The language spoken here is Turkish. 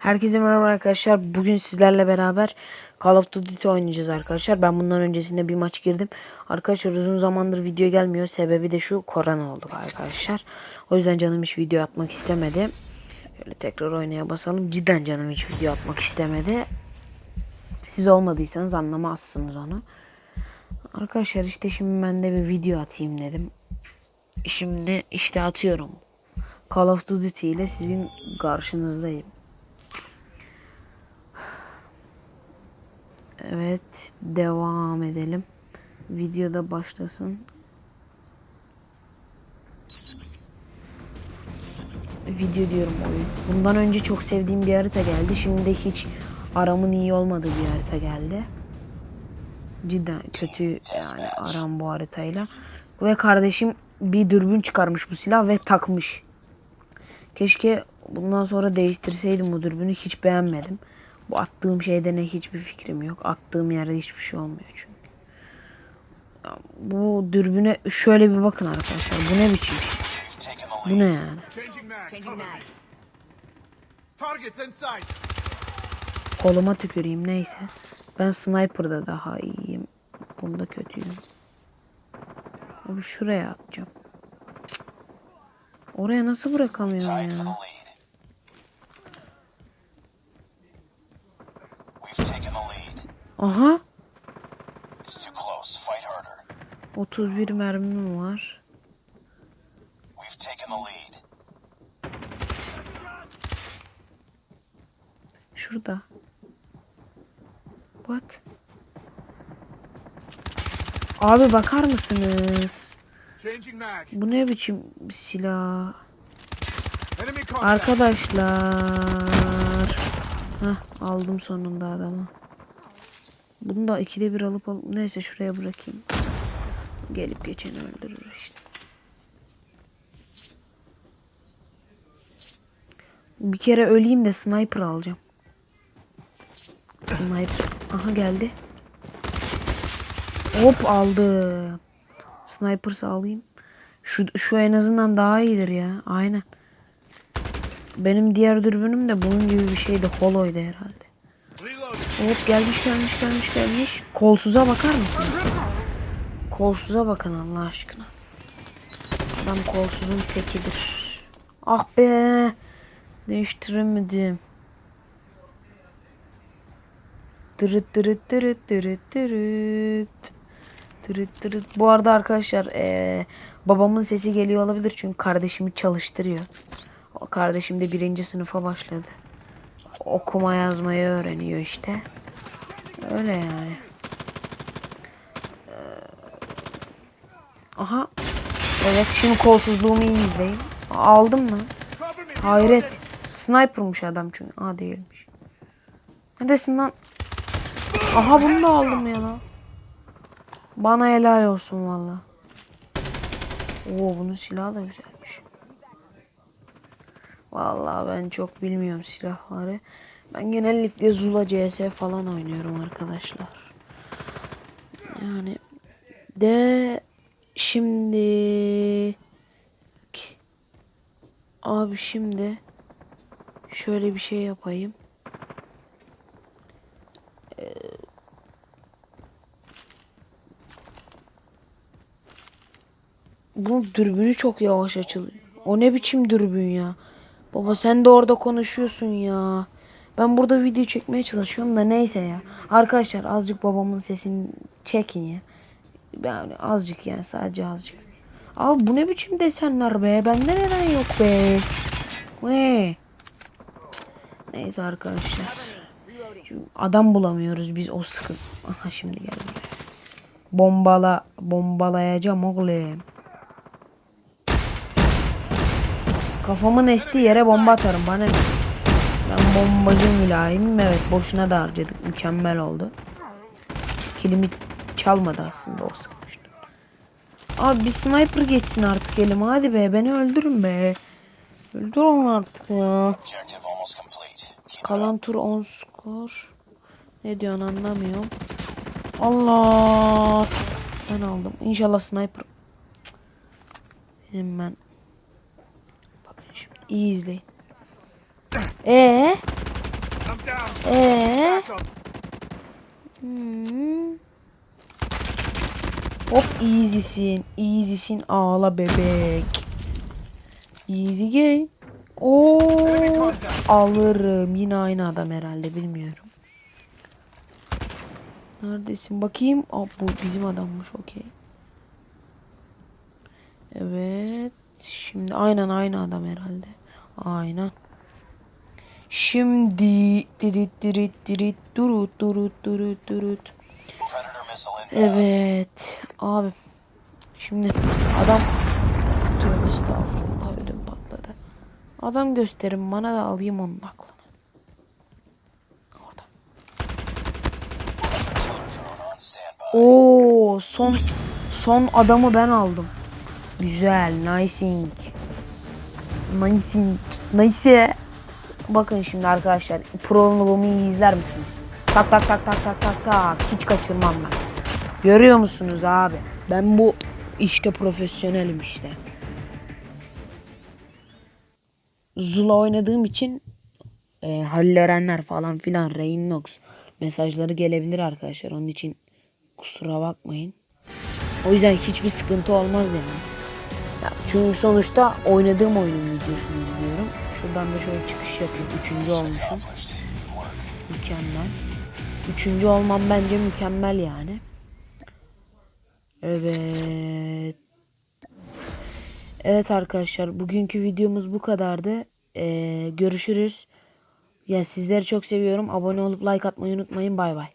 Herkese merhaba arkadaşlar. Bugün sizlerle beraber Call of Duty oynayacağız arkadaşlar. Ben bundan öncesinde bir maç girdim. Arkadaşlar uzun zamandır video gelmiyor. Sebebi de şu korona oldu arkadaşlar. O yüzden canım hiç video atmak istemedi. Şöyle tekrar oynaya basalım. Cidden canım hiç video atmak istemedi. Siz olmadıysanız anlamazsınız onu. Arkadaşlar işte şimdi ben de bir video atayım dedim. Şimdi işte atıyorum. Call of Duty ile sizin karşınızdayım. Evet, devam edelim. Videoda başlasın. Video diyorum oyun. Bundan önce çok sevdiğim bir harita geldi. Şimdi de hiç aramın iyi olmadığı bir harita geldi. Cidden kötü yani aram bu haritayla. Ve kardeşim bir dürbün çıkarmış bu silah ve takmış. Keşke bundan sonra değiştirseydim bu dürbünü hiç beğenmedim. Bu attığım şeyde ne hiçbir fikrim yok. Attığım yerde hiçbir şey olmuyor çünkü. Bu dürbüne şöyle bir bakın arkadaşlar. Bu ne biçim şey? Bu ne yani? Koluma tüküreyim neyse. Ben sniper'da daha iyiyim. Bunda kötüyüm. Abi şuraya atacağım. Oraya nasıl bırakamıyorum ya? Aha! It's too close. Fight harder. 31 mermim var. We've taken the lead. Şurada. What? Abi bakar mısınız? Bu ne biçim bir silah? Arkadaşlar. Hah aldım sonunda adamı. Bunu da ikide bir alıp alıp neyse şuraya bırakayım. Gelip geçeni öldürür işte. Bir kere öleyim de sniper alacağım. Sniper. Aha geldi. Hop aldım. Sniper sağlayayım. Şu, şu en azından daha iyidir ya. Aynen. Benim diğer dürbünüm de bunun gibi bir şeydi. Holo'ydu herhalde. Hop gelmiş gelmiş gelmiş gelmiş. Kolsuza bakar mısınız? Kolsuza bakın Allah aşkına. Adam kolsuzun tekidir. Ah be. Değiştiremedim. Tırıt tırıt tırıt tırıt tırıt. Tırıt tırıt. Bu arada arkadaşlar eee, babamın sesi geliyor olabilir çünkü kardeşimi çalıştırıyor. O kardeşim de birinci sınıfa başladı. Okuma yazmayı öğreniyor işte. Öyle yani. Aha. Evet şimdi kolsuzluğumu iyi izleyin. Aldım mı? Hayret. Sniper'mış adam çünkü. Aa değilmiş. Neredesin lan? Aha bunu da aldım ya lan. Bana helal olsun valla. Oo bunun silahı da güzelmiş. Vallahi ben çok bilmiyorum silahları. Ben genellikle Zula CS falan oynuyorum arkadaşlar. Yani de şimdi abi şimdi şöyle bir şey yapayım. Ee, Bu dürbünü çok yavaş açılıyor. O ne biçim dürbün ya? Baba sen de orada konuşuyorsun ya. Ben burada video çekmeye çalışıyorum da neyse ya. Arkadaşlar azıcık babamın sesini çekin ya. Yani azıcık yani sadece azıcık. Abi bu ne biçim desenler be? Bende neden yok be? Ne? Neyse arkadaşlar. Adam bulamıyoruz biz o sıkın. Aha şimdi geldi. Bombala, bombalayacağım oğlum. Kafamın estiği yere bomba atarım bana ne? Ben bombacı mülayimim evet boşuna da harcadık mükemmel oldu. Kilimi çalmadı aslında o sıkmıştı. Abi bir sniper geçsin artık elime hadi be beni öldürün be. Öldür onu artık ya. Kalan tur 10 skor. Ne diyorsun anlamıyorum. Allah. Ben aldım. İnşallah sniper. Cık. Hemen. İyi izleyin. Ee? Ee, hmm. Hop easy'sin. Easy'sin ağla bebek. Easy game. Oo, alırım. Yine aynı adam herhalde bilmiyorum. Neredesin? Bakayım. Aa, bu bizim adammış. Okey. Evet. Şimdi aynen aynı adam herhalde. Aynen. Şimdi dirit dirit dirit durut durut durut durut. Evet. Abi. Şimdi adam Tövbe estağfurullah ödüm patladı. Adam gösterin bana da alayım onun aklını. Orada. Oo son son adamı ben aldım. Güzel, nicing. Nicing. Nice. Bakın şimdi arkadaşlar prologumu izler misiniz? Tak tak tak tak tak tak tak. Hiç kaçırmam ben. Görüyor musunuz abi? Ben bu işte profesyonelim işte. Zula oynadığım için e, Halil Erenler falan filan Reynox mesajları gelebilir arkadaşlar. Onun için kusura bakmayın. O yüzden hiçbir sıkıntı olmaz yani. Ya çünkü sonuçta oynadığım oyunun videosunu izliyorum. Şuradan da şöyle çıkış yapayım. Üçüncü olmuşum. Mükemmel. Üçüncü olmam bence mükemmel yani. Evet. Evet arkadaşlar bugünkü videomuz bu kadardı. Ee, görüşürüz. Ya sizleri çok seviyorum. Abone olup like atmayı unutmayın. Bay bay.